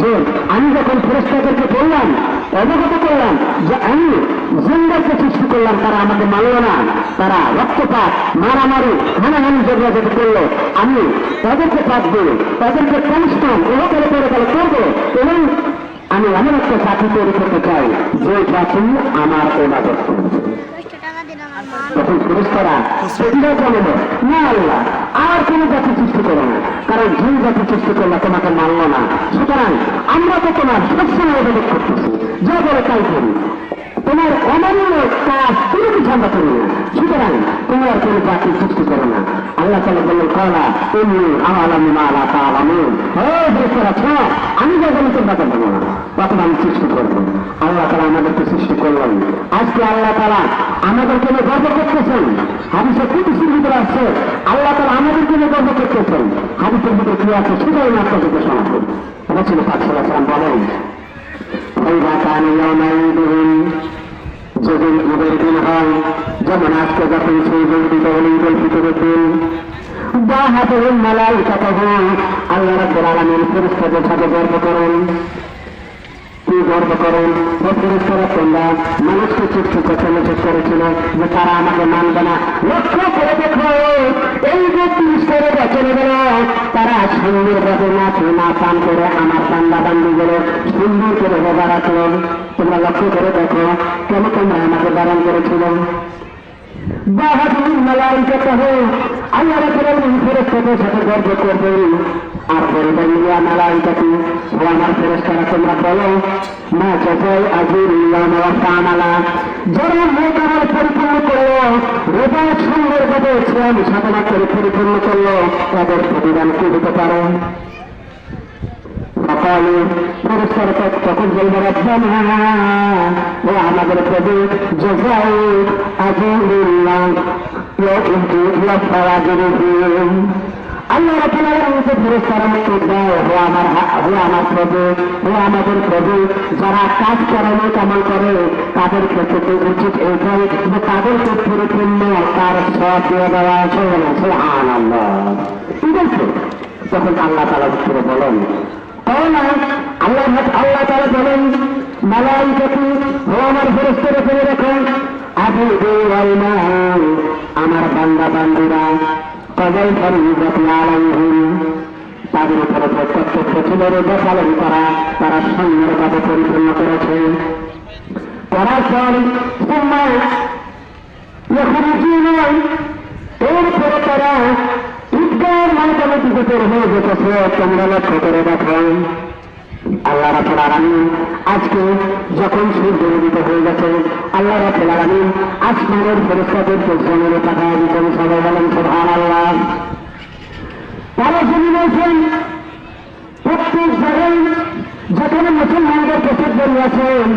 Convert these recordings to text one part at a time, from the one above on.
যে আমি যখন ফেরেস্তাদেরকে বললাম অবগত করলাম যে আমি জিন্দাকে সৃষ্টি তারা আমাকে মানল মারামারি হানাহানি জগা যেতে করল আমি তাদেরকে পাত দিই তাদেরকে কনস্টান এবং আমি এমন একটা জাতি তৈরি করতে চাই যে জাতি আমার ওবাদত করবে দশটা টাকা দিন আমার মা তখন ফেরেস্তারা সেটিও জানলো না আল্লাহ আর কোন জাতি সৃষ্টি করো না কারণ যে জাতি সৃষ্টি করলে তোমাকে মানলো না। সুতরাং আমরা তো তোমার সবসময় অবলোক করতেছি। যা বলে তাই করি। তোমার অমান্য কাজ কোনো কিছু আমরা করি না। সুতরাং তোমার কোনো জাতি সৃষ্টি করো না। আল্লাহ তালা বললেন কলা এমনি আমালামি মালা তালামি হ্যাঁ ফেরেস্তারা আমি যা জানি তোমরা তো জানো না। তখন আমি সৃষ্টি করব। সৃষ্টি করলেন আজকে আল্লাহ তালা আমাদেরকে নিয়ে গর্ব করতেছেন। হাদিসে কুতুসির ভিতরে আছে, আল্লাহ তালা আমাদেরকে নিয়ে গর্ব করতেছেন। হাদিসের ভিতরে কি আছে সেটাই আমি আপনাদেরকে শোনাবো। রসুল পাকসালাম বলেন ওই বাতান ইয়ামাইদিন যেদিন ঈদের দিন হয়, যেমন আজকে যখন সেই দিন দীপাবলি ঈদ ফিতরের দিন বাহাদুর মালাই কথা আল্লাহ রাব্বুল আলামিন ফেরেশতাদের সাথে গর্ব করেন। কি গর্ব করেন ফেরেশতারা তোমরা মানুষকে সৃষ্টি করতে নিষেধ করেছিল যে তারা আমাকে মানবে না। লক্ষ্য করে দেখো, এই যে করে চলে গেল, তারা সুন্দর ভাবে না পান করে আমার পান্ডা বান্ধি গেল সুন্দর করে রোজা রাখলেন। তোমরা লক্ষ্য করে দেখো, কেন তোমরা আমাকে বারণ করেছিল? বাহাদুর মালাইকা কহ আল্লাহ রাব্বুল আলামিন ফেরেশতাদের সাথে গর্ব করবেন আর বলবেন ইয়া মালাইকাতি ও আমার ফেরেশতারা তোমরা বলো মা জাযাই আজরিল্লাহ ওয়া তাআলা যারা নেক পরিপূর্ণ করল রোজা সুন্দরভাবে সিয়াম সাধনা করে পরিপূর্ণ করল তাদের প্রতিদান কি হতে পারে সকালে পুরস্কার তখন বলব রব্বানা ও আমাদের প্রভু জজাই আজুল্লাহ আল্লাহ রাখেন আমাকে পুরস্কার ও আমার ও আমার প্রভু, ও আমাদের প্রভু, যারা কাজ করে কামাল করে তাদের ক্ষেত্রে উচিত এইটাই যে তাদেরকে পরিপূর্ণ তার সব দিয়ে দেওয়া আছে আল্লাহ ঠিক আছে? তখন আল্লাহ তালা বলেন। তাহলে আল্লাহ আল্লাহ তারা বলেন মালাইকাতি ও আমার ফেরস্তের ফেলে রাখুন আবু আমার বান্দা বান্দিরা কবাই ফরিজাতি আলাইহিম তাদের উপরে প্রত্যক্ষ রোজা পালন করা তারা সুন্দরভাবে পরিপূর্ণ করেছে করার পর সময় এরপরে তারা বের হয়ে যেতেছে তোমরা লক্ষ্য করে দেখো আল্লাহ রাফেল আলামিন আজকে যখন সূর্য উদিত হয়ে গেছে আল্লাহ রাফেল আলামিন আসমানের ফেরেস্তাদেরকে জমিনে পাঠায় দিতেন সবাই বলেন সুবহান আল্লাহ তারা জমি বলছেন প্রত্যেক জায়গায় যেখানে মুসলমানদের প্রসেদ বেরিয়েছেন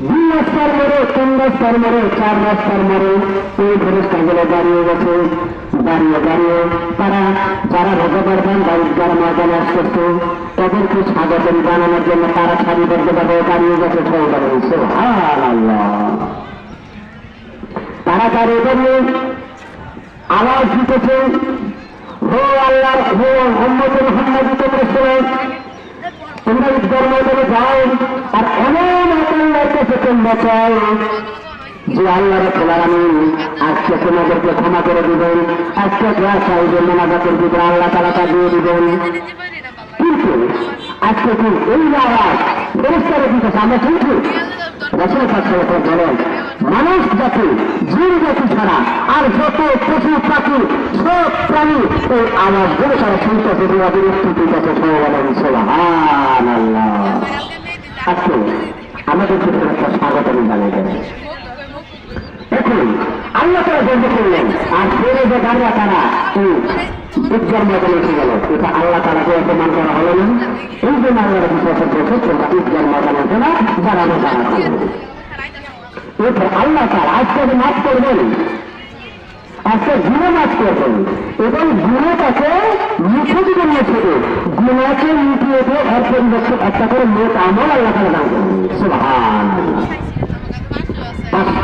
দুই রাস্তার মোড়ে তিন রাস্তার মোড়ে চার রাস্তার মোড়ে এই ফেরিস্তাগুলো দাঁড়িয়ে গেছে দাঁড়িয়ে দাঁড়িয়ে। তারা, যারা বান দারিদ্র ময়দানে আসতেছে, তাদেরকে স্বাগত জানানোর জন্য তারা সারিবদ্ধভাবে দাঁড়িয়ে গেছে সৌদার আল্লাহ তারা দাঁড়িয়ে দাঁড়িয়ে আওয়াজ দিতেছে, হো আল্লাহ হো মোহাম্মদ মোহাম্মদ, তোমরা তোমরা ঈদগার ময়দানে যাও, আর এমন আল্লাহর কাছে তোমরা চাও যে আল্লাহ রাখেন আমি আজকে তোমাদেরকে ক্ষমা করে দিবেন, আজকে যা চাই যে মোনাজাতের ভিতরে আল্লাহ তালা তা দিয়ে দিবেন। কিন্তু আজকে কি এই যে আওয়াজ ফেরেস্তারে দিতেছে আমরা কিন্তু বলেন, মানুষ জাতি, জীব জাতি ছাড়া আর যত পশু, পাখি, সব প্রাণী এই আওয়াজগুলো তারা শুনতেছে তোমাদের স্থিতি কাছে সোহান আল্লাহ আজকে আমাদের ক্ষেত্রে একটা স্বাগত জানিয়ে দেবে এখন তারা বন্ধ করলেন। আর ফেরে যে গাড়িয়া তারা বিজ্ঞান মডেল এসে গেল। এটা আল্লাহ তারাকে অপমান করা হলো না। এই জন্য আল্লাহর বিশ্বাসের প্রতি তোমরা বিজ্ঞান মডেল আছে না এরপর আল্লাহ তার আজকে মাফ করবেন, আজকে গুণে মাফ করবেন, এবং দিবেন মুখে গুণাকে দিয়ে একটা করে আমল আল্লাহ সুবহান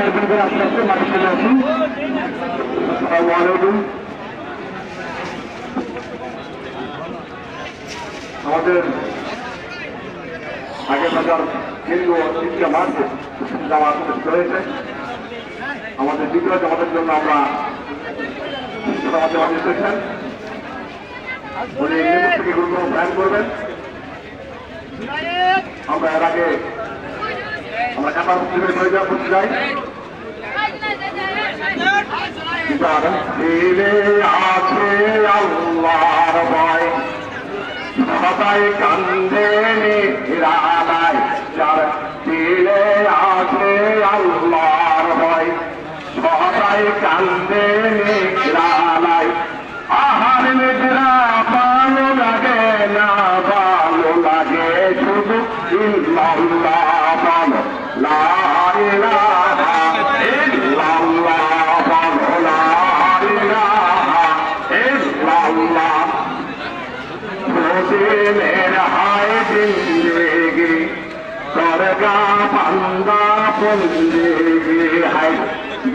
এখান করে আস্তে আস্তে মাটি চলে আসুন আমাদের আগের বাজার কেন্দ্র মাঠে মার্চে জামা রয়েছে আমাদের দ্বিতীয় জামাতের জন্য আমরা আমাদের অনেক করেছেন করবেন আমরা এর আগে আমরা কাটা হয়ে যাওয়া করতে চাই যার দিলে আছে আল্লাহর ভয়। কান্দে নিরালায় দিনের হায় জিন্দেগি সরগা বান্দা বন্দেগি হায়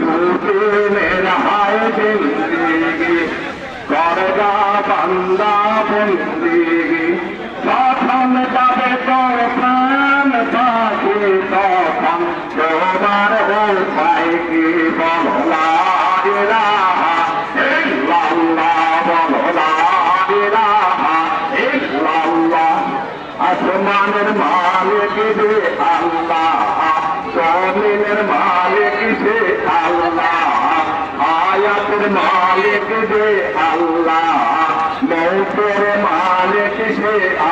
দুদিনের হায় জিন্দেগি সরগা বান্দা বন্দেগি আসমানের মালিক রে আল্লাহ, জমিনের মালিক রে আল্লাহ আয়াতের মালিক রে আল্লাহ, মৌতের মালিক রে আল্লাহ